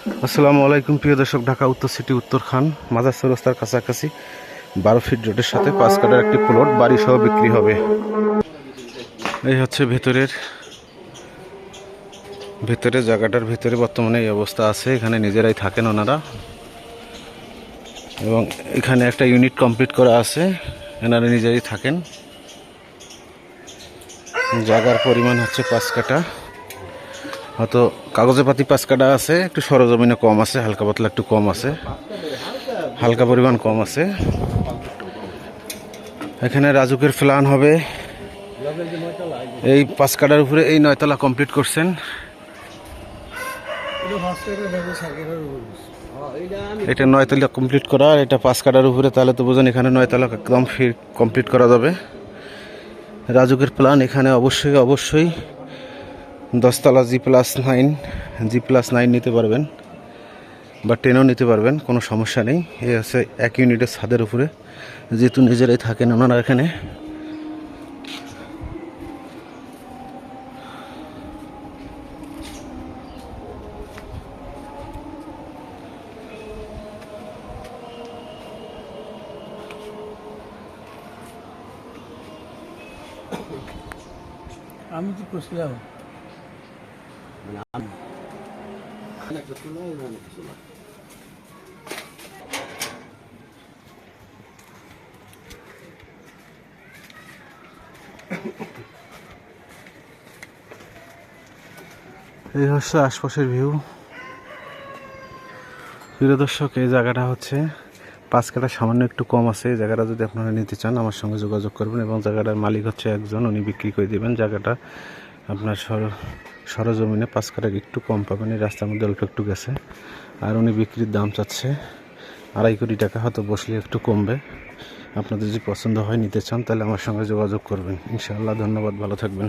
আসসালামু আলাইকুম, প্রিয় দর্শক, ঢাকা, উত্তর সিটি উত্তর খান মাজার চৌরাস্তার কাছাকাছি, বারো ফিট রোডের সাথে পাঁচ কাটার একটি প্লট বাড়ি সহ বিক্রি হবে। এই হচ্ছে ভেতরের ভেতরে জায়গাটার ভেতরে বর্তমানে এই অবস্থা আছে, এখানে নিজেরাই থাকেন ওনারা। এবং এখানে একটা ইউনিট কমপ্লিট করা আছে, এনারা নিজেরাই থাকেন। জায়গার পরিমাণ হচ্ছে পাঁচ কাটা। হয়তো কাগজে পাতি পাঁচ কাটা আছে, একটু সরজমিনে কম আছে, হালকা পাতলা একটু কম আছে। হালকা পরিমাণ কম আছে। এখানে রাজুকের প্ল্যান হবে। এই পাঁচ কাটার উপরে এই নয়তলা কমপ্লিট করছেন। এটা নয়তলা কমপ্লিট করা, আর এটা পাঁচ কাটার উপরে, তাহলে তো বোঝেন এখানে নয়তলা একদম ফির কমপ্লিট করা যাবে। রাজুকের প্ল্যান এখানে অবশ্যই অবশ্যই। দশতলা G plus nine G plus nine নিতে পারবেন বা টেনও নিতে পারবেন, কোনো সমস্যা নেই। এ হচ্ছে এক ইউনিটের ছাদের উপরে। যেহেতু নিজেরাই থাকেন ওনারা এখানে। আমি তো করছিলাম এই হচ্ছে আশপাশের ভিউ। প্রিয় দর্শক, এই জায়গাটা হচ্ছে পাঁচ কাটা সামান্য একটু কম আছে। এই জায়গাটা যদি আপনারা নিতে চান, আমার সঙ্গে যোগাযোগ করবেন এবং জায়গাটার মালিক হচ্ছে একজন, উনি বিক্রি করে দেবেন জায়গাটা। আপনার সর, সরজমিনে পাঁচ কাটা একটু কম পাবেন। এই রাস্তার মধ্যে অল্প একটু গেছে। আর উনি বিক্রির দাম চাচ্ছে আড়াই কোটি টাকা, হয়তো বসলে একটু কমবে। আপনাদের যদি পছন্দ হয়, নিতে চান, তাহলে আমার সঙ্গে যোগাযোগ করবেন। ইনশাআল্লাহ, ধন্যবাদ, ভালো থাকবেন।